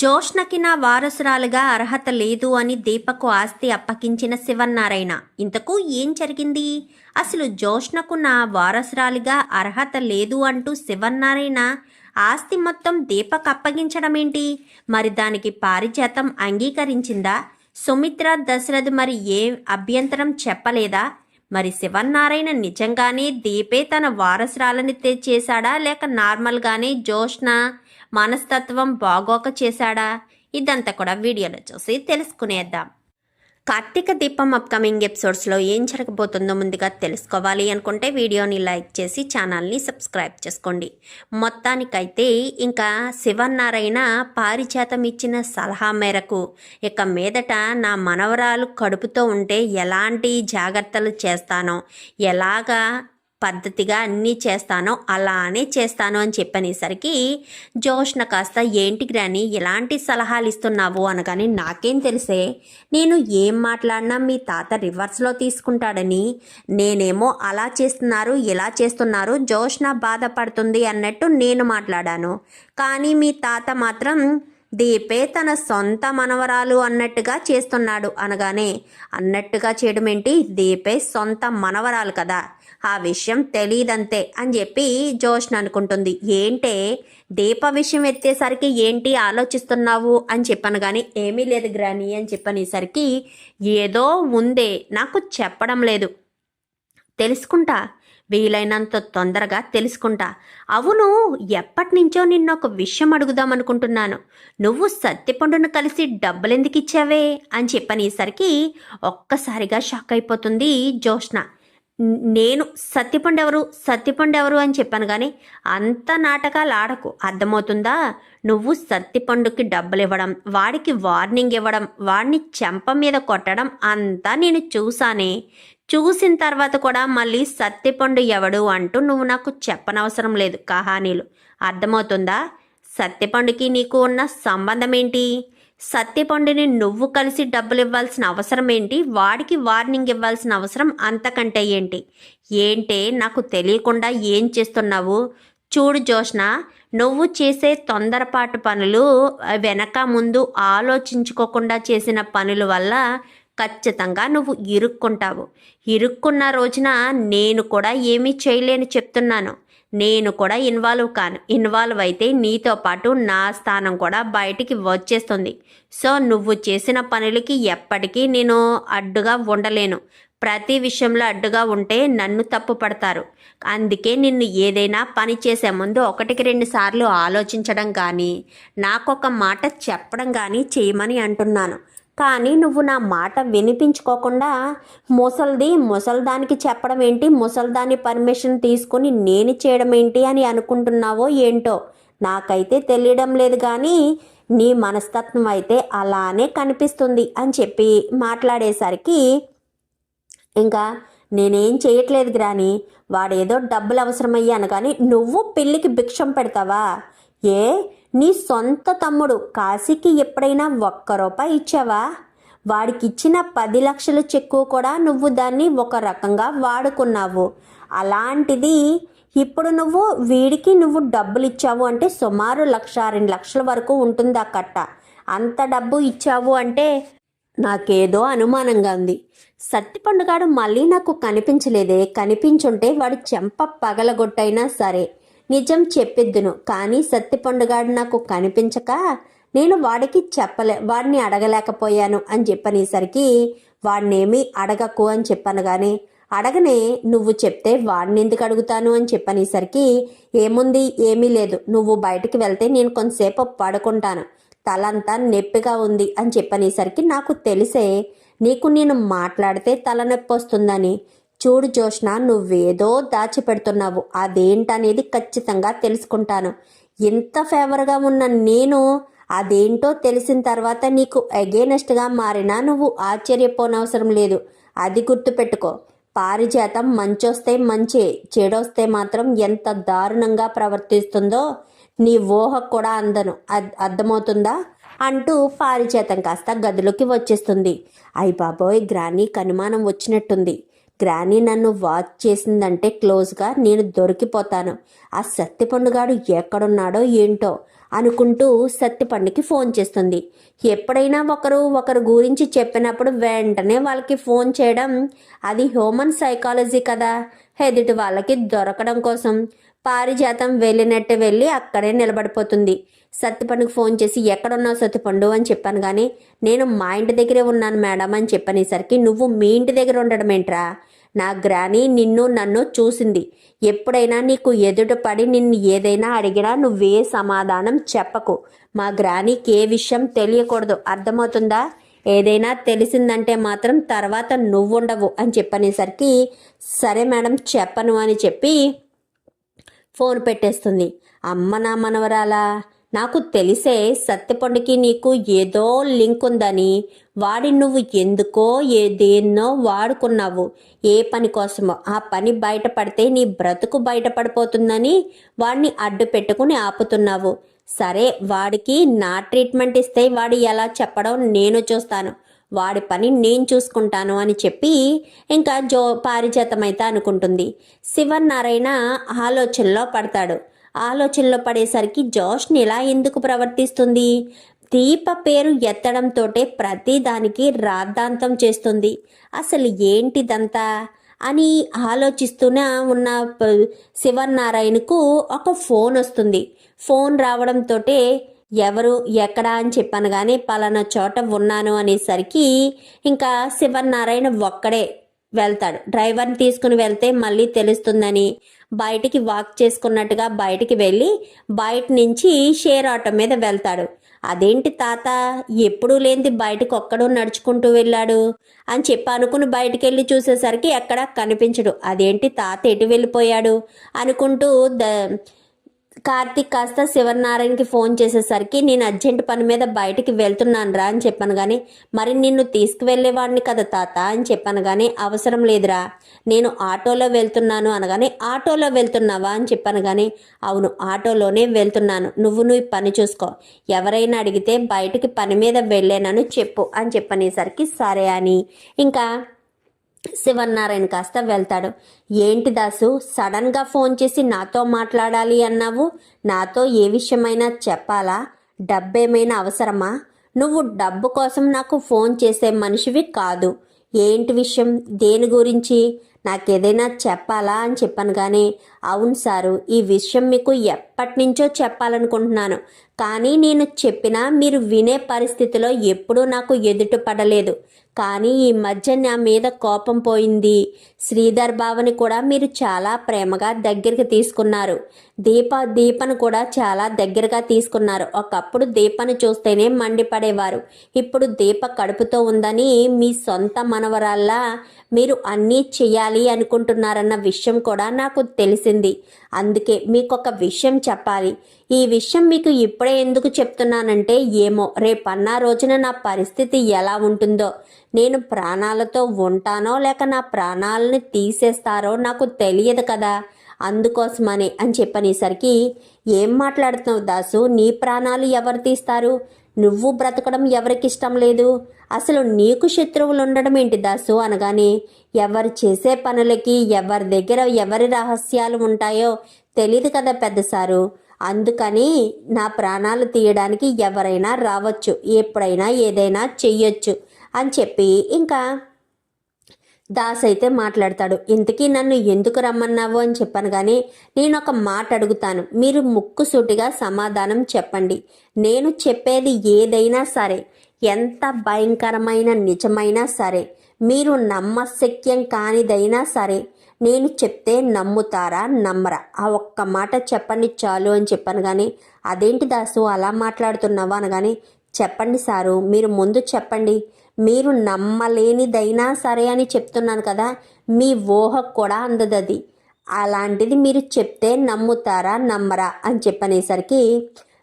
జోష్నకి నా వారసురాలుగా అర్హత లేదు అని దీపకు ఆస్తి అప్పగించిన శివన్నారాయణ. ఇంతకు ఏం జరిగింది? అసలు జోష్నకు నా వారసురాలిగా అర్హత లేదు అంటూ శివన్నారాయణ ఆస్తి మొత్తం దీపక్ అప్పగించడం ఏంటి మరి దానికి పారిజాతం అంగీకరించిందా? సుమిత్ర దశరథ్ మరి ఏ అభ్యంతరం చెప్పలేదా? మరి శివన్నారాయణ నిజంగానే దీపే తన వారసురాలని తెచ్చేశాడా లేక నార్మల్గానే జోష్న మనస్తత్వం బాగోక చేశాడా? ఇదంతా కూడా వీడియోలో చూసి తెలుసుకునేద్దాం. కార్తీక దీపం అప్కమింగ్ ఎపిసోడ్స్లో ఏం జరగబోతుందో ముందుగా తెలుసుకోవాలి అనుకుంటే వీడియోని లైక్ చేసి ఛానల్ని సబ్స్క్రైబ్ చేసుకోండి. మొత్తానికైతే ఇంకా శివన్నారైన పారిజాతం ఇచ్చిన సలహా మేరకు ఇక మీదట నా మనవరాలు కడుపుతో ఉంటే ఎలాంటి జాగ్రత్తలు చేస్తానో ఎలాగా పద్ధతిగా అన్నీ చేస్తానో అలానే చేస్తాను అని చెప్పనేసరికి జోష్న కాస్త ఏంటి గ్రాని? ఎలాంటి సలహాలు ఇస్తున్నావు? అనగానే నాకేం తెలిసే నేను ఏం మాట్లాడినా మీ తాత రివర్స్లో తీసుకుంటాడని. నేనేమో అలా చేస్తున్నారు ఇలా చేస్తున్నారు జోష్న బాధపడుతుంది అన్నట్టు నేను మాట్లాడాను. కానీ మీ తాత మాత్రం దీపే తన సొంత మనవరాలు అన్నట్టుగా చేస్తున్నాడు అనగానే అన్నట్టుగా చేయడం ఏంటి దీపే సొంత మనవరాలు కదా. ఆ విషయం తెలియదంతే అని చెప్పి జోష్న అనుకుంటుంది. ఏంటే? దీప విషయం ఎత్తేసరికి ఏంటి ఆలోచిస్తున్నావు అని చెప్పాను కానీ ఏమీ లేదు గ్రాని అని చెప్పనేసరికి ఏదో ఉందే నాకు చెప్పడం లేదు. తెలుసుకుంటా. వీలైనంత తొందరగా తెలుసుకుంటా. అవును ఎప్పటి నుంచో నిన్న ఒక విషయం అడుగుదాం అనుకుంటున్నాను. నువ్వు సత్యపండును కలిసి డబ్బులెందుకు ఇచ్చావే? అని చెప్పనేసరికి ఒక్కసారిగా షాక్ అయిపోతుంది జోష్న. నేను సత్యపండు ఎవరు? సత్యపండు ఎవరు అని చెప్పాను కానీ అంత నాటకాలు ఆడకు. అర్థమవుతుందా? నువ్వు సత్తిపండుకి డబ్బులు ఇవ్వడం వాడికి వార్నింగ్ ఇవ్వడం వాడిని చెంప మీద కొట్టడం అంతా నేను చూసానే చూసిన తర్వాత కూడా మళ్ళీ సత్తిపండు ఎవడు అంటూ నువ్వు నాకు చెప్పనవసరం లేదు కహానీలు. అర్థమవుతుందా? సత్యపండుకి నీకు ఉన్న సంబంధం ఏంటి సత్యపండుని నువ్వు కలిసి డబ్బులు ఇవ్వాల్సిన అవసరం ఏంటి? వాడికి వార్నింగ్ ఇవ్వాల్సిన అవసరం అంతకంటే ఏంటి? ఏంటే నాకు తెలియకుండా ఏం చేస్తున్నావు? చూడు జోష్న నువ్వు చేసే తొందరపాటు పనులు వెనక ముందు ఆలోచించుకోకుండా చేసిన పనుల వల్ల ఖచ్చితంగా నువ్వు ఇరుక్కుంటావు. ఇరుక్కున్న రోజున నేను కూడా ఏమీ చేయలేని చెప్తున్నాను. నేను కూడా ఇన్వాల్వ్ కాను ఇన్వాల్వ్ అయితే నీతో పాటు నా స్థానం కూడా బయటికి వచ్చేస్తుంది. సో నువ్వు చేసిన పనులకి ఎప్పటికీ నేను అడ్డుగా ఉండలేను. ప్రతి విషయంలో అడ్డుగా ఉంటే నన్ను తప్పు పడతారు. అందుకే నిన్ను ఏదైనా పని చేసే ముందు ఒకటికి రెండు సార్లు ఆలోచించడం కానీ నాకొక మాట చెప్పడం కానీ చేయమని అంటున్నాను. కానీ నువ్వు నా మాట వినిపించుకోకుండా ముసల్ది ముసల్దానికి చెప్పడం ఏంటి? ముసల్దాని పర్మిషన్ తీసుకుని నేను చేయడం ఏంటి అని అనుకుంటున్నావో ఏంటో? నాకైతే తెలియడం లేదు కానీ నీ మనస్తత్వం అయితే అలానే కనిపిస్తుంది అని చెప్పి మాట్లాడేసరికి ఇంకా నేనేం చేయట్లేదు గ్రాని. వాడేదో డబ్బులు అవసరమయ్యాను కానీ నువ్వు పిల్లికి భిక్షం పెడతావా? ఏ? నీ సొంత తమ్ముడు కాశీకి ఎప్పుడైనా ఒక్క రూపాయి ఇచ్చావా? వాడికి ఇచ్చిన పది లక్షల చెక్కు కూడా నువ్వు దాన్ని ఒక రకంగా వాడుకున్నావు. అలాంటిది ఇప్పుడు నువ్వు వీడికి నువ్వు డబ్బులు ఇచ్చావు అంటే సుమారు లక్ష రెండు లక్షల వరకు ఉంటుంది ఆ కట్ట. అంత డబ్బు ఇచ్చావు అంటే నాకేదో అనుమానంగా ఉంది. సత్తిపండుగాడు మళ్ళీ నాకు కనిపించలేదే. కనిపించుంటే వాడు చెంప పగలగొట్టైనా సరే. నిజం చెప్పిద్దును. కానీ సత్తి పండుగాడు నాకు కనిపించక నేను వాడికి చెప్పలే వాడిని అడగలేకపోయాను అని చెప్పనేసరికి వాడినేమీ అడగకు అని చెప్పాను కానీ అడగనే నువ్వు చెప్తే వాడిని ఎందుకు అడుగుతాను అని చెప్పనేసరికి ఏముంది ఏమీ లేదు. నువ్వు బయటికి వెళ్తే నేను కొంతసేపు పడుకుంటాను. తలంతా నొప్పిగా ఉంది అని చెప్పనేసరికి నాకు తెలిసే నీకు నేను మాట్లాడితే తలనొప్పి వస్తుందని చూడు జోష్ణ నువ్వేదో దాచిపెడుతున్నావు. అదేంటనేది ఖచ్చితంగా తెలుసుకుంటాను. ఎంత ఫేవర్గా ఉన్న నేను అదేంటో తెలిసిన తర్వాత నీకు అగేనెస్ట్గా మారినా నువ్వు ఆశ్చర్యపోనవసరం లేదు. అది గుర్తుపెట్టుకో. పారిజాతం మంచొస్తే మంచి చెడొస్తే మాత్రం ఎంత దారుణంగా ప్రవర్తిస్తుందో నీ ఊహ కూడా అందను. అర్థమవుతుందా? అంటూ పారిజాతం కాస్త గదిలోకి వచ్చేస్తుంది. అయ్య బాబోయ్ గ్రానీకి అనుమానం వచ్చినట్టుంది. గ్రానీ నన్ను వాచ్ చేసిందంటే క్లోజ్గా నేను దొరికిపోతాను. ఆ సత్తిపండుగాడు ఎక్కడున్నాడో ఏంటో అనుకుంటూ సత్తిపండుకి ఫోన్ చేస్తుంది. ఎప్పుడైనా ఒకరు ఒకరు గురించి చెప్పినప్పుడు వెంటనే వాళ్ళకి ఫోన్ చేయడం అది హ్యూమన్ సైకాలజీ కదా. ఎదుటి వాళ్ళకి దొరకడం కోసం పారిజాతం వెళ్ళినట్టు వెళ్ళి అక్కడే నిలబడిపోతుంది. సత్తిపండుకు ఫోన్ చేసి ఎక్కడున్నావు సత్తిపండు? అని చెప్పాను. కానీ నేను మా ఇంటి దగ్గరే ఉన్నాను మేడం అని చెప్పనేసరికి నువ్వు మీ ఇంటి దగ్గర ఉండడం ఏంట్రా? నా గ్రాని నిన్ను నన్ను చూసింది. ఎప్పుడైనా నీకు ఎదుట పడి నిన్ను ఏదైనా అడిగినా నువ్వే సమాధానం చెప్పకు. మా గ్రానికి ఏ విషయం తెలియకూడదు. అర్థమవుతుందా? ఏదైనా తెలిసిందంటే మాత్రం తర్వాత నువ్వుండవు అని చెప్పనేసరికి సరే మేడం చెప్పను అని చెప్పి ఫోన్ పెట్టేస్తుంది. అమ్మ నా మనవరాలా? నాకు తెలిసే సత్యపండుకి నీకు ఏదో లింక్ ఉందని. వాడి నువ్వు ఎందుకో ఏ దేన్నో వాడుకున్నావు. ఏ పని కోసమో. ఆ పని బయటపడితే నీ బ్రతుకు బయటపడిపోతుందని వాడిని అడ్డు పెట్టుకుని ఆపుతున్నావు. సరే వాడికి నా ట్రీట్మెంట్ ఇస్తే వాడు ఎలా చెప్పడం నేను చూస్తాను. వాడి పని నేను చూసుకుంటాను అని చెప్పి ఇంకా జో పారిజాతమైతే అనుకుంటుంది. శివనారాయణ ఆలోచనలో పడతాడు. ఆలోచనలో పడేసరికి జోష్ని ఇలా ఎందుకు ప్రవర్తిస్తుంది? దీప పేరు ఎత్తడంతోటే ప్రతి దానికి రాద్ధాంతం చేస్తుంది. అసలు ఏంటిదంతా? అని ఆలోచిస్తూనే ఉన్న శివన్నారాయణకు శివనారాయణకు ఒక ఫోన్ వస్తుంది. ఫోన్ రావడంతో ఎవరు ఎక్కడ అని చెప్పాను కానీ పలానా చోట ఉన్నాను అనేసరికి ఇంకా శివనారాయణ ఒక్కడే వెళ్తాడు. డ్రైవర్ని తీసుకుని వెళ్తే మళ్ళీ తెలుస్తుందని. బయటికి వాక్ చేసుకున్నట్టుగా బయటికి వెళ్ళి బయట నుంచి షేర్ ఆటో మీద వెళ్తాడు. అదేంటి తాత ఎప్పుడూ లేనిది బయటకు ఒక్కడు నడుచుకుంటూ వెళ్ళాడు? అని చెప్పి అనుకుని బయటికి వెళ్ళి చూసేసరికి ఎక్కడా కనిపించడు. అదేంటి తాత ఎటు వెళ్ళిపోయాడు? అనుకుంటూ ద కార్తీక్ కాస్త శివనారాయణకి ఫోన్ చేసేసరికి నేను అర్జెంట్ పని మీద బయటికి వెళ్తున్నాను రా అని చెప్పాను కానీ మరి నిన్ను తీసుకువెళ్ళేవాడిని కదా తాత అని చెప్పాను కానీ అవసరం లేదురా నేను ఆటోలో వెళ్తున్నాను అనగానే ఆటోలో వెళ్తున్నావా అని చెప్పాను కానీ అవును ఆటోలోనే వెళ్తున్నాను నువ్వు నువ్వు పని చూసుకో ఎవరైనా అడిగితే బయటికి పని మీద వెళ్ళానని చెప్పు అని చెప్పనేసరికి సరే అని. ఇంకా శివనారాయణ కాస్త వెళ్తాడు. ఏంటి దాసు సడన్గా ఫోన్ చేసి నాతో మాట్లాడాలి అన్నావు? నాతో ఏ విషయమైనా చెప్పాలా? డబ్బేమైనా అవసరమా? నువ్వు డబ్బు కోసం నాకు ఫోన్ చేసే మనిషివి కాదు. ఏంటి విషయం? దేని గురించి? నాకేదైనా చెప్పాలా అని చెప్పాను కానీ అవును సారు ఈ విషయం మీకు ఎప్పటి నుంచో చెప్పాలనుకుంటున్నాను. కానీ నేను చెప్పినా మీరు వినే పరిస్థితిలో ఎప్పుడూ నాకు ఎదుట పడలేదు. కానీ ఈ మధ్య నా మీద కోపం పోయింది. శ్రీధర్ బావని కూడా మీరు చాలా ప్రేమగా దగ్గరికి తీసుకున్నారు. దీప దీపను కూడా చాలా దగ్గరగా తీసుకున్నారు. ఒకప్పుడు దీపను చూస్తేనే మండిపడేవారు. ఇప్పుడు దీప కడుపుతో ఉందని మీ సొంత మనవరాల్లా మీరు అన్నీ చేయాలి అనుకుంటున్నారన్న విషయం కూడా నాకు తెలిసింది. అందుకే మీకు ఒక విషయం చెప్పాలి. ఈ విషయం మీకు ఇప్పుడే ఎందుకు చెప్తున్నానంటే ఏమో రేపన్నా రోజున నా పరిస్థితి ఎలా ఉంటుందో నేను ప్రాణాలతో ఉంటానో లేక నా ప్రాణాలని తీసేస్తారో నాకు తెలియదు కదా. అందుకోసమని అని చెప్పనేసరికి ఏం మాట్లాడుతున్నావు దాసు? నీ ప్రాణాలు ఎవరు తీస్తారు? నువ్వు బ్రతకడం ఎవరికి ఇష్టం లేదు? అసలు నీకు శత్రువులు ఉండడం ఏంటి దాసు అనగానే ఎవరు చేసే పనులకి ఎవరి దగ్గర ఎవరి రహస్యాలు ఉంటాయో తెలియదు కదా పెద్ద సారు. అందుకని నా ప్రాణాలు తీయడానికి ఎవరైనా రావచ్చు ఎప్పుడైనా ఏదైనా చెయ్యొచ్చు అని చెప్పి ఇంకా దాస్ అయితే మాట్లాడతాడు. ఇంతకీ నన్ను ఎందుకు రమ్మన్నావు? అని చెప్పాను కానీ నేను ఒక మాట అడుగుతాను. మీరు ముక్కుసూటిగా సమాధానం చెప్పండి. నేను చెప్పేది ఏదైనా సరే ఎంత భయంకరమైన నిజమైనా సరే మీరు నమ్మశక్యం కానిదైనా సరే నేను చెప్తే నమ్ముతారా నమ్మరా? ఆ ఒక్క మాట చెప్పండి చాలు అని చెప్పాను కానీ అదేంటి దాసు అలా మాట్లాడుతున్నావా? అనగానే చెప్పండి సారు మీరు ముందు చెప్పండి. మీరు నమ్మలేనిదైనా సరే అని చెప్తున్నాను కదా మీ ఊహకు కూడా అందదది. అలాంటిది మీరు చెప్తే నమ్ముతారా నమ్మరా అని చెప్పనేసరికి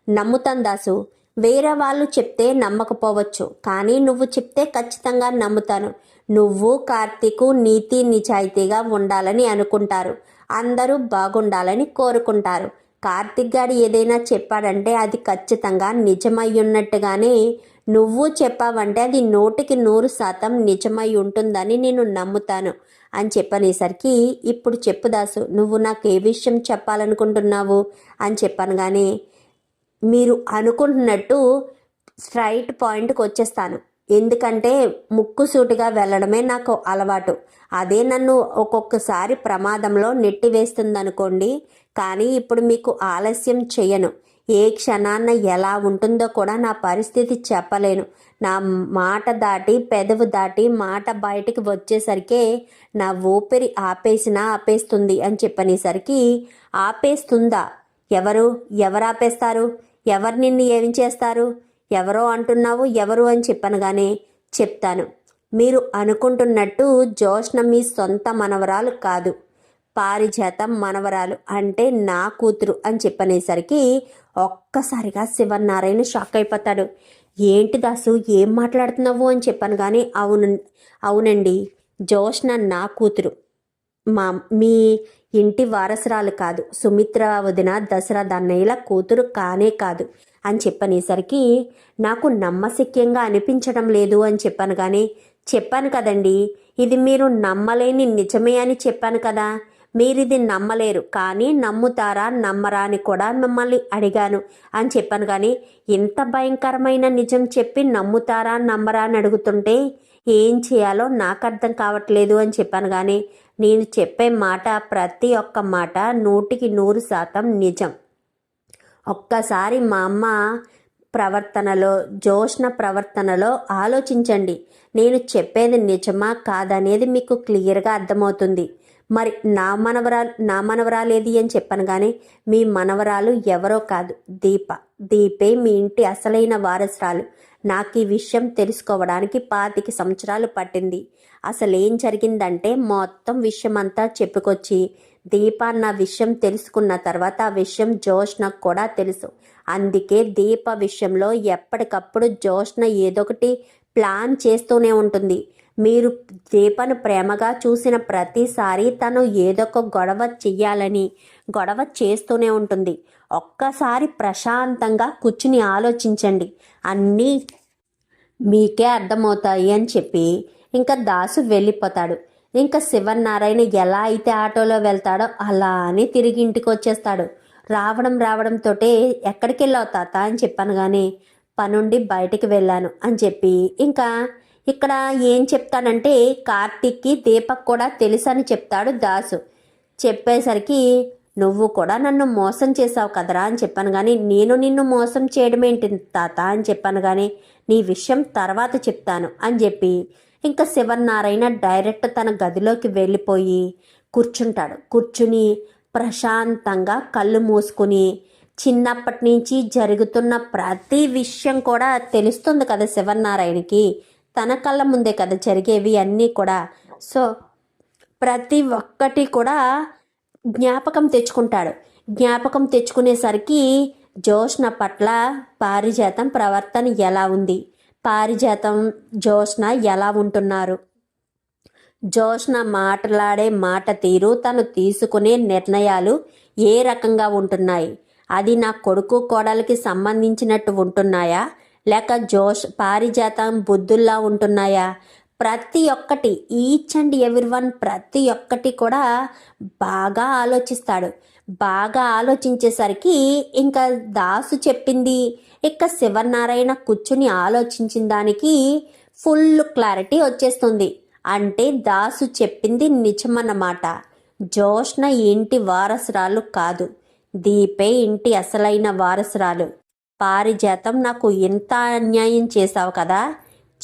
నమ్ముతాను దాసు. వేరే వాళ్ళు చెప్తే నమ్మకపోవచ్చు కానీ నువ్వు చెప్తే ఖచ్చితంగా నమ్ముతాను. నువ్వు కార్తీకు నీతి నిజాయితీగా ఉండాలని అనుకుంటారు. అందరూ బాగుండాలని కోరుకుంటారు. కార్తిక్ గారు ఏదైనా చెప్పాడంటే అది ఖచ్చితంగా నిజమై ఉన్నట్టుగానే నువ్వు చెప్పావంటే అది నూటికి నూరు శాతం నిజమై ఉంటుందని నేను నమ్ముతాను అని చెప్పనేసరికి ఇప్పుడు చెప్పు దాసు నువ్వు నాకు ఏ విషయం చెప్పాలనుకుంటున్నావు? అని చెప్పాను కానీ మీరు అనుకుంటున్నట్టు స్ట్రైట్ పాయింట్కి వచ్చేస్తాను. ఎందుకంటే ముక్కుసూటిగా వెళ్ళడమే నాకు అలవాటు. అదే నన్ను ఒక్కొక్కసారి ప్రమాదంలో నెట్టివేస్తుందనుకోండి కానీ ఇప్పుడు మీకు ఆలస్యం చేయను. ఏ క్షణాన్న ఎలా ఉంటుందో కూడా నా పరిస్థితి చెప్పలేను. నా మాట దాటి పెదవు దాటి మాట బయటికి వచ్చేసరికి నా ఊపిరి ఆపేసినా ఆపేస్తుంది అని చెప్పనేసరికి ఆపేస్తుందా? ఎవరు? ఎవరు ఆపేస్తారు? ఎవరు నిన్ను ఏమి చేస్తారు? ఎవరో అంటున్నావు ఎవరు? అని చెప్పనగానే చెప్తాను. మీరు అనుకుంటున్నట్టు జోష్ణ మీ సొంత మనవరాలు కాదు. పారిజాతం మనవరాలు అంటే నా కూతురు అని చెప్పనేసరికి ఒక్కసారిగా శివనారాయణ షాక్ అయిపోతాడు. ఏంటి దాసు ఏం మాట్లాడుతున్నావు అని చెప్పాను కానీ అవును అవునండి జోష్న నా కూతురు. మా మీ ఇంటి వారసురాలు కాదు సుమిత్ర వదిన దసరా అన్నయ్యల కూతురు కానే కాదు అని చెప్పనేసరికి నాకు నమ్మశక్యంగా అనిపించడం లేదు అని చెప్పాను కానీ చెప్పాను కదండి ఇది మీరు నమ్మలేని నిజమే అని చెప్పాను కదా. మీరు ఇది నమ్మలేరు కానీ నమ్ముతారా నమ్మరా అని కూడా మిమ్మల్ని అడిగాను. అని చెప్పాను కానీ ఇంత భయంకరమైన నిజం చెప్పి నమ్ముతారా నమ్మరా అని అడుగుతుంటే ఏం చేయాలో నాకు అర్థం కావట్లేదు అని చెప్పాను కానీ నేను చెప్పే మాట ప్రతి ఒక్క మాట నూటికి నూరు శాతం నిజం. ఒక్కసారి మా అమ్మ ప్రవర్తనలో జోష్ణ ప్రవర్తనలో ఆలోచించండి. నేను చెప్పేది నిజమా కాదనేది మీకు క్లియర్గా అర్థమవుతుంది. మరి నా మనవరాలు నా మనవరాలేది అని చెప్పాను కానీ మీ మనవరాలు ఎవరో కాదు. దీప దీపే మీ ఇంటి అసలైన వారసురాలు. నాకు ఈ విషయం తెలుసుకోవడానికి పాతికి సంవత్సరాలు పట్టింది. అసలు ఏం జరిగిందంటే మొత్తం విషయం అంతా చెప్పుకొచ్చి దీప నా విషయం తెలుసుకున్న తర్వాత ఆ విషయం జోష్నకు కూడా తెలుసు. అందుకే దీప విషయంలో ఎప్పటికప్పుడు జోష్న ఏదొకటి ప్లాన్ చేస్తూనే ఉంటుంది. మీరు దీపను ప్రేమగా చూసిన ప్రతిసారి తను ఏదొక గొడవ చెయ్యాలని గొడవ చేస్తూనే ఉంటుంది. ఒక్కసారి ప్రశాంతంగా కూర్చుని ఆలోచించండి. అన్నీ మీకే అర్థమవుతాయి అని చెప్పి ఇంకా దాసు వెళ్ళిపోతాడు. ఇంకా శివనారాయణ ఎలా అయితే ఆటోలో వెళ్తాడో అలా అని తిరిగి ఇంటికి వచ్చేస్తాడు. రావడం రావడంతో ఎక్కడికి వెళ్ళావు తాత అని చెప్పాను కానీ పనుండి బయటికి వెళ్ళాను అని చెప్పి ఇంకా ఇక్కడ ఏం చెప్తాడంటే కార్తిక్కి దీపక్ కూడా తెలుసని చెప్తాడు దాసు. చెప్పేసరికి నువ్వు కూడా నన్ను మోసం చేసావు కదరా అని చెప్పాను కానీ నేను నిన్ను మోసం చేయడం ఏంటి తాత అని చెప్పాను కానీ నీ విషయం తర్వాత చెప్తాను అని చెప్పి ఇంకా శివనారాయణ డైరెక్ట్ తన గదిలోకి వెళ్ళిపోయి కూర్చుంటాడు. కూర్చుని ప్రశాంతంగా కళ్ళు మూసుకుని చిన్నప్పటి నుంచి జరుగుతున్న ప్రతి విషయం కూడా తెలుస్తుంది కదా శివనారాయణకి తన కళ్ళ ముందే కదా జరిగేవి అన్నీ కూడా. సో ప్రతి ఒక్కటి కూడా జ్ఞాపకం తెచ్చుకుంటాడు. జ్ఞాపకం తెచ్చుకునేసరికి జోష్న పట్ల పారిజాతం ప్రవర్తన ఎలా ఉంది? పారిజాతం జోష్న ఎలా ఉంటున్నారు? జోష్న మాట్లాడే మాట తీరు తను తీసుకునే నిర్ణయాలు ఏ రకంగా ఉంటున్నాయి? అది నా కొడుకు కోడలికి సంబంధించినట్టు ఉంటున్నాయా? లేక జోష్ పారిజాతం బుద్ధుల్లా ఉంటున్నాయా? ప్రతి ఒక్కటి ఈచ్ అండ్ ఎవ్రీ వన్ ప్రతి ఒక్కటి కూడా బాగా ఆలోచిస్తాడు. బాగా ఆలోచించేసరికి ఇంకా దాసు చెప్పింది ఇక శివనారాయణ కూర్చుని ఆలోచించిన దానికి ఫుల్ క్లారిటీ వచ్చేస్తుంది. అంటే దాసు చెప్పింది నిజమన్నమాట. జోష్న ఇంటి వారసురాలు కాదు. దీపే ఇంటి అసలైన వారసురాలు. పారిజాతం నాకు ఇంత అన్యాయం చేశావు కదా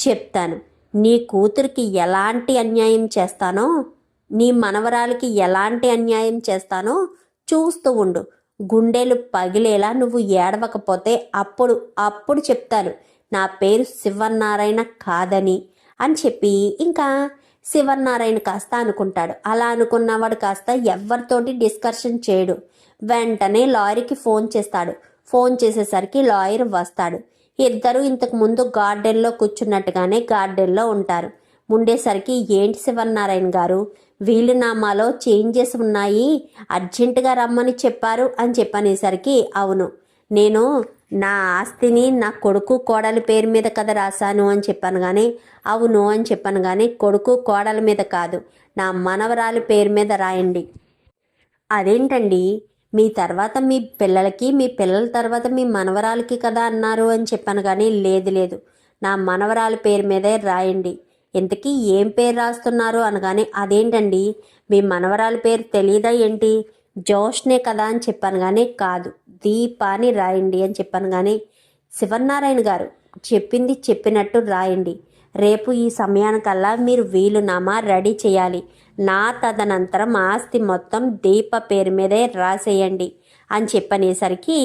చెప్తాను. నీ కూతురికి ఎలాంటి అన్యాయం చేస్తానో నీ మనవరాలికి ఎలాంటి అన్యాయం చేస్తానో చూస్తూ ఉండు. గుండెలు పగిలేలా నువ్వు ఏడవకపోతే అప్పుడు అప్పుడు చెప్తాను. నా పేరు శివనారాయణ కాదని అని చెప్పి ఇంకా శివనారాయణ కాస్త అనుకుంటాడు. అలా అనుకున్నవాడు కాస్త ఎవరితోటి డిస్కషన్ చేయడు. వెంటనే లారీకి ఫోన్ చేస్తాడు. ఫోన్ చేసేసరికి లాయర్ వస్తాడు. ఇద్దరు ఇంతకు ముందు గార్డెన్లో కూర్చున్నట్టుగానే గార్డెన్లో ఉంటారు. ఉండేసరికి ఏంటి శివనారాయణ గారు? వీలునామాలో చేంజెస్ ఉన్నాయి. అర్జెంటుగా రమ్మని చెప్పారు అని చెప్పనేసరికి అవును. నేను నా ఆస్తిని నా కొడుకు కోడలి పేరు మీద కదా రాశాను అని చెప్పాను కానీ అవును అని చెప్పాను కానీ కొడుకు కోడల మీద కాదు నా మనవరాలి పేరు మీద రాయండి. అదేంటండి? మీ తర్వాత మీ పిల్లలకి మీ పిల్లల తర్వాత మీ మనవరాలకి కదా అన్నారు అని చెప్పాను కానీ లేదు లేదు. నా మనవరాల పేరు మీదే రాయండి. ఇంతకీ ఏం పేరు రాస్తున్నారు అనగానే అదేంటండి? మీ మనవరాల పేరు తెలియదా ఏంటి? జోష్నే కదా అని చెప్పాను కానీ కాదు. దీపాని రాయండి అని చెప్పాను కానీ శివనారాయణ గారు చెప్పింది చెప్పినట్టు రాయండి. రేపు ఈ సమయానికల్లా మీరు వీలునామా రెడీ చేయాలి. నా తదనంతరం ఆస్తి మొత్తం దీప పేరు మీదే రాసేయండి అని చెప్పనేసరికి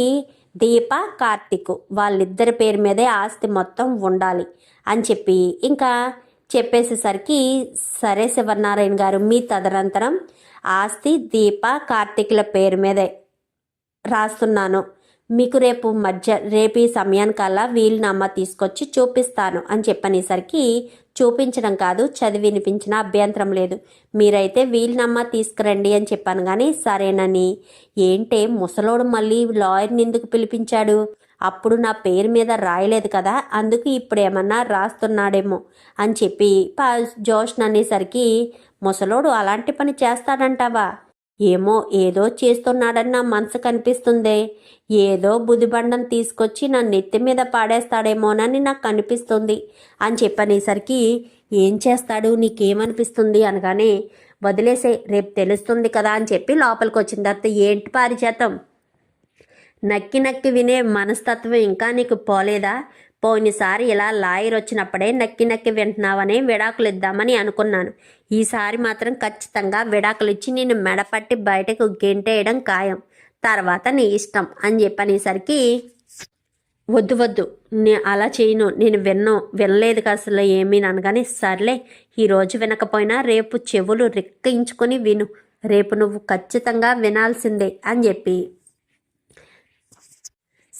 దీప కార్తిక్ వాళ్ళిద్దరి పేరు మీదే ఆస్తి మొత్తం ఉండాలి అని చెప్పి ఇంకా చెప్పేసేసరికి సరే శివనారాయణ గారు మీ తదనంతరం ఆస్తి దీప కార్తిక్ల పేరు మీదే రాస్తున్నాను. మీకు రేపు మధ్య రేపు ఈ సమయానికల్లా వీలునామా తీసుకొచ్చి చూపిస్తాను అని చెప్పనేసరికి చూపించడం కాదు చదివి వినిపించిన అభ్యంతరం లేదు. మీరైతే వీలునమ్మ తీసుకురండి అని చెప్పాను కానీ సరేనని ఏంటే ముసలోడు మళ్ళీ లాయర్ని ఎందుకు పిలిపించాడు? అప్పుడు నా పేరు మీద రాయలేదు కదా అందుకు ఇప్పుడు ఏమన్నా రాస్తున్నాడేమో అని చెప్పి పా జోష్న్ అనేసరికి ముసలోడు అలాంటి పని చేస్తాడంటావా? ఏమో ఏదో చేస్తున్నాడని నా మనసు కనిపిస్తుందే. ఏదో బుదిబండం తీసుకొచ్చి నా నెత్తి మీద పాడేస్తాడేమోనని నాకు కనిపిస్తుంది అని చెప్పనేసరికి ఏం చేస్తాడు? నీకేమనిపిస్తుంది? అనగానే వదిలేసే రేపు తెలుస్తుంది కదా అని చెప్పి లోపలికి వచ్చిన తర్వాత ఏంటి పారిజాతం? నక్కి నక్కి వినే మనస్తత్వం ఇంకా నీకు పోలేదా? పోయినసారి ఇలా లాయర్ వచ్చినప్పుడే నక్కి నక్కి వింటున్నావని విడాకులు ఇద్దామని అనుకున్నాను. ఈసారి మాత్రం ఖచ్చితంగా విడాకులు ఇచ్చి నేను మెడపట్టి బయటకు గెంటేయడం ఖాయం. తర్వాత నీ ఇష్టం అని చెప్పనేసరికి వద్దు వద్దు నే అలా చేయను నేను విన్ను వినలేదు అసలు ఏమీ అనగానే సర్లే ఈరోజు వినకపోయినా రేపు చెవులు రెక్కించుకొని విను రేపు నువ్వు ఖచ్చితంగా వినాల్సిందే అని చెప్పి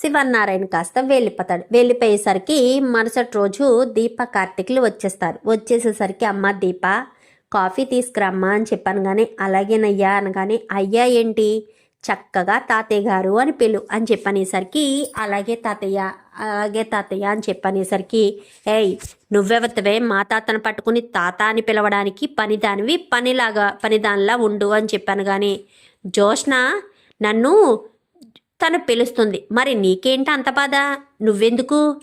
శివనారాయణ కాస్త వెళ్ళిపోతాడు. వెళ్ళిపోయేసరికి మరుసటి రోజు దీప కార్తీకులు వచ్చేస్తారు. వచ్చేసేసరికి అమ్మ దీప కాఫీ తీసుకురమ్మా అని చెప్పాను కానీ అలాగేనయ్యా అనగానే అయ్యా ఏంటి? చక్కగా తాతయ్య గారు అని పిలు అని చెప్పనేసరికి అలాగే తాతయ్య అలాగే తాతయ్య అని చెప్పనేసరికి ఏయ్ నువ్వెవతవే మా తాతను పట్టుకుని తాత అని పిలవడానికి పనిదానివి పనిలాగా పనిదానిలా ఉండు అని చెప్పాను కానీ జోష్న నన్ను తను పిలుస్తుంది. మరి నీకేంటి అంత బాధ? నువ్వెందుకు?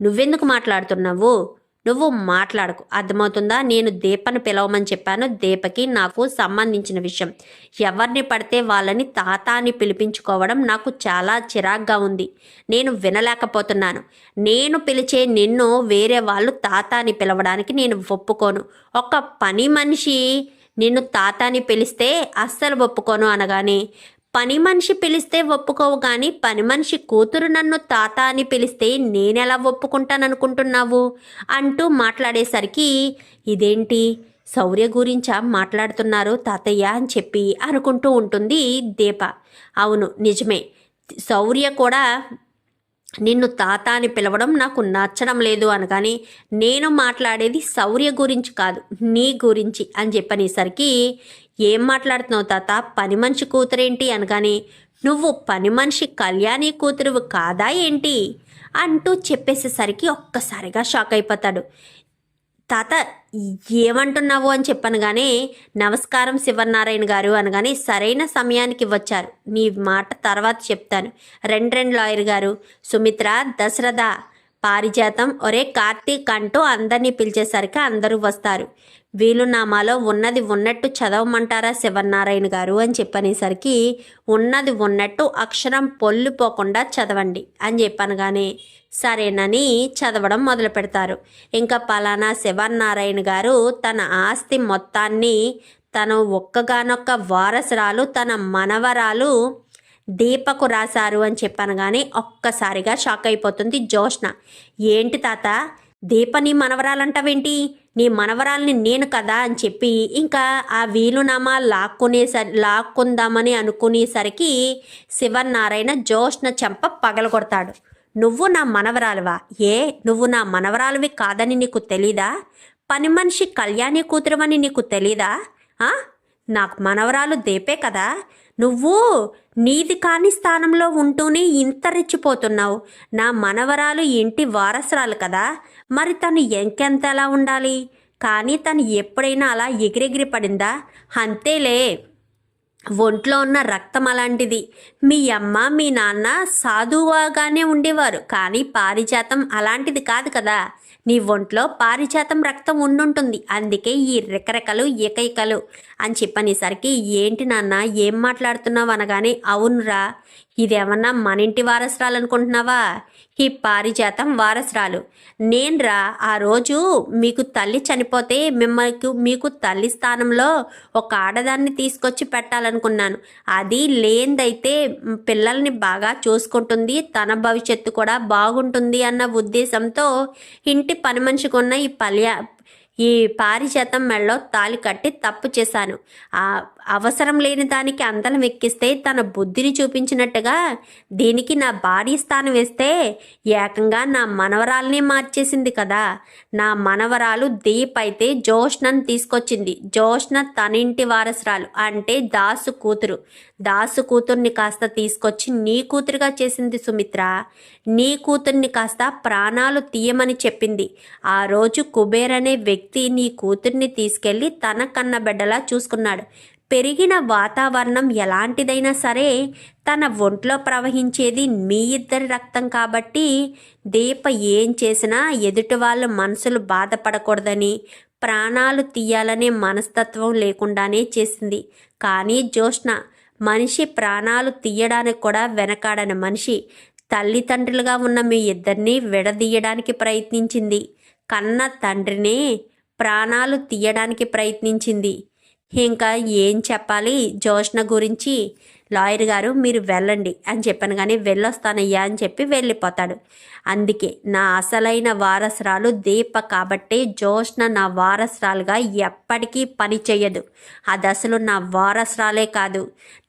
నువ్వెందుకు మాట్లాడుతున్నావు? నువ్వు మాట్లాడకు. అర్థమవుతుందా? నేను దీపను పిలవమని చెప్పాను. దీపకి నాకు సంబంధించిన విషయం. ఎవరిని పడితే వాళ్ళని తాత అని పిలిపించుకోవడం నాకు చాలా చిరాగ్గా ఉంది. నేను వినలేకపోతున్నాను. నేను పిలిచే నిన్ను వేరే వాళ్ళు తాత అని పిలవడానికి నేను ఒప్పుకోను. ఒక పని మనిషి నిన్ను తాత అని పిలిస్తే అస్సలు ఒప్పుకోను అనగానే పని మనిషి పిలిస్తే ఒప్పుకోవు కానీ పని మనిషి కూతురు నన్ను తాత అని పిలిస్తే నేనెలా ఒప్పుకుంటాననుకుంటున్నావు? అంటూ మాట్లాడేసరికి ఇదేంటి? శౌర్య గురించా మాట్లాడుతున్నారు తాతయ్య అని చెప్పి అనుకుంటూ ఉంటుంది దీప. అవును నిజమే. శౌర్య కూడా నిన్ను తాత అని పిలవడం నాకు నచ్చడం లేదు అనగాని నేను మాట్లాడేది శౌర్య గురించి కాదు నీ గురించి అని చెప్పనేసరికి ఏం మాట్లాడుతున్నావు తాత? పని మనిషి కూతురేంటి? అనగాని నువ్వు పని మనిషి కళ్యాణి కూతురువు కాదా ఏంటి? అంటూ చెప్పేసేసరికి ఒక్కసారిగా షాక్ అయిపోతాడు. తాత ఏమంటున్నావు అని చెప్పనగానే నమస్కారం శివనారాయణ గారు అనగానే సరైన సమయానికి వచ్చారు. నీ మాట తర్వాత చెప్తాను. రెండు రెండు లాయర్ గారు. సుమిత్ర దశరథ పారిజాతం ఒరే కార్తీక్ అంటూ అందరినీ పిలిచేసరికి అందరూ వస్తారు. వీలునామాలో ఉన్నది ఉన్నట్టు చదవమంటారా శివనారాయణ గారు? అని చెప్పనేసరికి ఉన్నది ఉన్నట్టు అక్షరం పొల్లిపోకుండా చదవండి అని చెప్పనగానే సరేనని చదవడం మొదలు పెడతారు ఇంకా పలానా శివనారాయణ గారు తన ఆస్తి మొత్తాన్ని తను ఒక్కగానొక్క వారసురాలు తన మనవరాలు దీపకు రాశారు అని చెప్పాను కానీ ఒక్కసారిగా షాక్ అయిపోతుంది జోష్న. ఏంటి తాత? దీప నీ మనవరాలంటావేంటి? నీ మనవరాల్ని నేను కదా అని చెప్పి ఇంకా ఆ వీలునామా లాక్కునేసరి లాక్కుందామని అనుకునేసరికి శివనారాయణ జోష్న చెంప పగలగొడతాడు. నువ్వు నా మనవరాలువా? ఏ? నువ్వు నా మనవరాలువి కాదని నీకు తెలీదా? పని మనిషి కళ్యాణి కూతురువని నీకు తెలీదా? నాకు మనవరాలు దేపే కదా. నువ్వు నీది కాని స్థానంలో ఉంటూనే ఇంత రెచ్చిపోతున్నావు. నా మనవరాలు ఇంటి వారసురాలు కదా. మరి తను ఎంకెంతలా ఉండాలి? కానీ తను ఎప్పుడైనా అలా ఎగిరెగిరి పడిందా? అంతేలే. ఒంట్లో ఉన్న రక్తం అలాంటిది. మీ అమ్మ మీ నాన్న సాధువుగానే ఉండేవారు. కానీ పారిజాతం అలాంటిది కాదు కదా. నీ ఒంట్లో పారిజాతం రక్తం ఉండుంటుంది. అందుకే ఈ రెకరెకలు ఏకైకలు అని చెప్పనేసరికి ఏంటి నాన్న ఏం మాట్లాడుతున్నావు? అనగానే అవునురా ఇదేమన్నా మన ఇంటి వారసురాలు అనుకుంటున్నావా ఈ పారిజాతం వారసురాలు. నేనురా ఆ రోజు మీకు తల్లి చనిపోతే మిమ్మల్ని మీకు తల్లి స్థానంలో ఒక ఆడదాన్ని తీసుకొచ్చి పెట్టాలనుకున్నాను. అది లేనిదైతే పిల్లల్ని బాగా చూసుకుంటుంది తన భవిష్యత్తు కూడా బాగుంటుంది అన్న ఉద్దేశంతో ఇంటి పని మనిషికున్న ఈ పల్యా ఈ పారిజాతం మెళ్ళలో తాలి కట్టి తప్పు చేశాను. ఆ అవసరం లేని దానికి అందలం ఎక్కిస్తే తన బుద్ధిని చూపించినట్టుగా దీనికి నా భార్య స్థానం వేస్తే ఏకంగా నా మనవరాల్ని మార్చేసింది కదా. నా మనవరాలు దీప్ అయితే జోష్నను తీసుకొచ్చింది. జోష్న తనింటి వారసురాలు. అంటే దాసు కూతురు. దాసు కూతుర్ని కాస్త తీసుకొచ్చి నీ కూతురుగా చేసింది సుమిత్ర. నీ కూతుర్ని కాస్త ప్రాణాలు తీయమని చెప్పింది. ఆ రోజు కుబేర్ అనే వ్యక్తి నీ కూతుర్ని తీసుకెళ్ళి తన కన్న బిడ్డలా చూసుకున్నాడు. పెరిగిన వాతావరణం ఎలాంటిదైనా సరే తన ఒంట్లో ప్రవహించేది మీ ఇద్దరి రక్తం కాబట్టి దీప ఏం చేసినా ఎదుటి వాళ్ళ మనసులు బాధపడకూడదని ప్రాణాలు తీయాలనే మనస్తత్వం లేకుండానే చేసింది. కానీ జ్యోష్ణ మనిషి ప్రాణాలు తీయడానికి కూడా వెనకాడని మనిషి తల్లిదండ్రులుగా ఉన్న మీ ఇద్దరిని విడదీయడానికి ప్రయత్నించింది. కన్న తండ్రినే ప్రాణాలు తీయడానికి ప్రయత్నించింది. ఇంకా ఏం చెప్పాలి? జోష్న గురించి లాయర్ గారు మీరు వెళ్ళండి అని చెప్పాను కానీ వెళ్ళొస్తానయ్యా అని చెప్పి వెళ్ళిపోతాడు. అందుకే నా అసలైన వారసురాలు దీప కాబట్టే జోష్న నా వారసురాలుగా ఎప్పటికీ పని చేయదు అది అసలు నా వారసురాలే కాదు.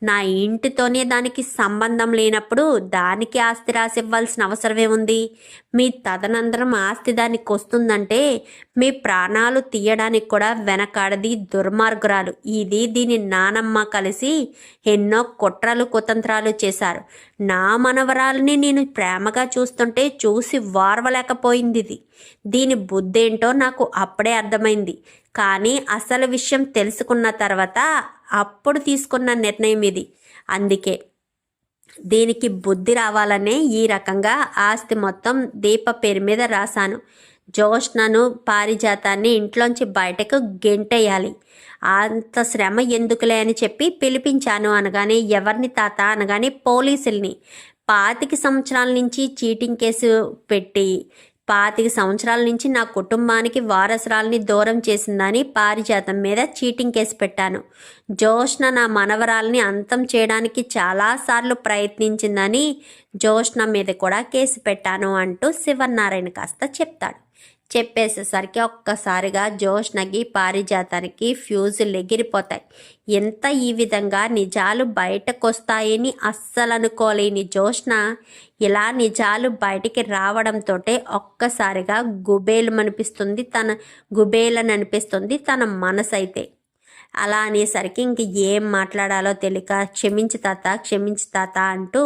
నా ఇంటితోనే దానికి సంబంధం లేనప్పుడు దానికి ఆస్తి రాసి ఇవ్వాల్సిన అవసరమే ఉంది. మీ తదనంతరం ఆస్తి దానికి వస్తుందంటే మీ ప్రాణాలు తీయడానికి కూడా వెనకాడది దుర్మార్గురాలు. ఇది దీని నానమ్మ కలిసి ఎన్నో కుట్రలు కుతంత్రాలు చేశారు. నా మనవరాలని నేను ప్రేమగా చూస్తుంటే చూసి వారవలేకపోయింది ఇది. దీని బుద్ధేంటో నాకు అప్పుడే అర్థమైంది. కానీ అసలు విషయం తెలుసుకున్న తర్వాత అప్పుడు తీసుకున్న నిర్ణయం ఇది. అందుకే దీనికి బుద్ధి రావాలనే ఈ రకంగా ఆస్తి మొత్తం దీప పేరు మీద రాశాను. జోష్నను పారిజాతాన్ని ఇంట్లోంచి బయటకు గెంటేయాలి. అంత శ్రమ ఎందుకులే అని చెప్పి పిలిపించాను అనగానే ఎవరిని తాత? అనగానే పోలీసుల్ని. పాతిక సంవత్సరాల నుంచి చీటింగ్ కేసు పెట్టి పాతిక సంవత్సరాల నుంచి నా కుటుంబానికి వారసురాల్ని దూరం చేసిందని పారిజాతం మీద చీటింగ్ కేసు పెట్టాను. జోష్న నా మనవరాల్ని అంతం చేయడానికి చాలాసార్లు ప్రయత్నించిందని జోష్న మీద కూడా కేసు పెట్టాను అంటూ శివనారాయణ కాస్త చెప్తాడు. చెప్పేసేసరికి ఒక్కసారిగా జోష్నకి పారిజాతానికి ఫ్యూజులు ఎగిరిపోతాయి ఎంత ఈ విధంగా నిజాలు బయటకొస్తాయని అస్సలు అనుకోలేని జోష్న ఇలా నిజాలు బయటికి రావడంతో ఒక్కసారిగా గుబేలు అనిపిస్తుంది తన గుబేలని అనిపిస్తుంది తన మనసు అయితే అలా అనేసరికి ఇంక ఏం మాట్లాడాలో తెలియక క్షమించి తాత క్షమించి తాత అంటూ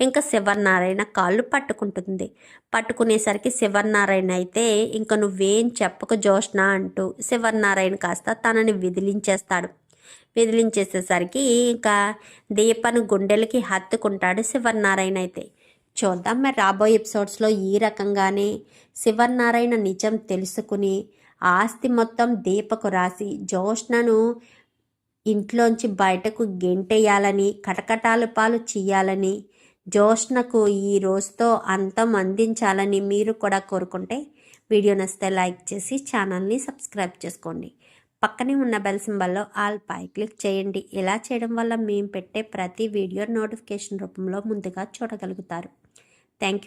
ఇంకా శివనారాయణ కాళ్ళు పట్టుకుంటుంది. పట్టుకునేసరికి శివనారాయణ అయితే ఇంక నువ్వేం చెప్పక జోష్న అంటూ శివనారాయణ కాస్త తనని విదిలించేస్తాడు. విదిలించేసేసరికి ఇంకా దీపను గుండెలకి హత్తుకుంటాడు శివనారాయణ అయితే. చూద్దాం మరి రాబోయే ఎపిసోడ్స్లో ఈ రకంగానే శివనారాయణ నిజం తెలుసుకుని ఆస్తి మొత్తం దీపకు రాసి జోష్నను ఇంట్లోంచి బయటకు గెంటేయాలని కటకటాలు పాలు చేయాలని జోష్నకు ఈ రోజుతో అంతం అందించాలని మీరు కూడా కోరుకుంటే వీడియో నచ్చితే లైక్ చేసి ఛానల్ని సబ్స్క్రైబ్ చేసుకోండి. పక్కనే ఉన్న బెల్ సింబల్లో ఆల్ పై క్లిక్ చేయండి. ఇలా చేయడం వల్ల మేము పెట్టే ప్రతి వీడియో నోటిఫికేషన్ రూపంలో ముందుగా చూడగలుగుతారు. Thank you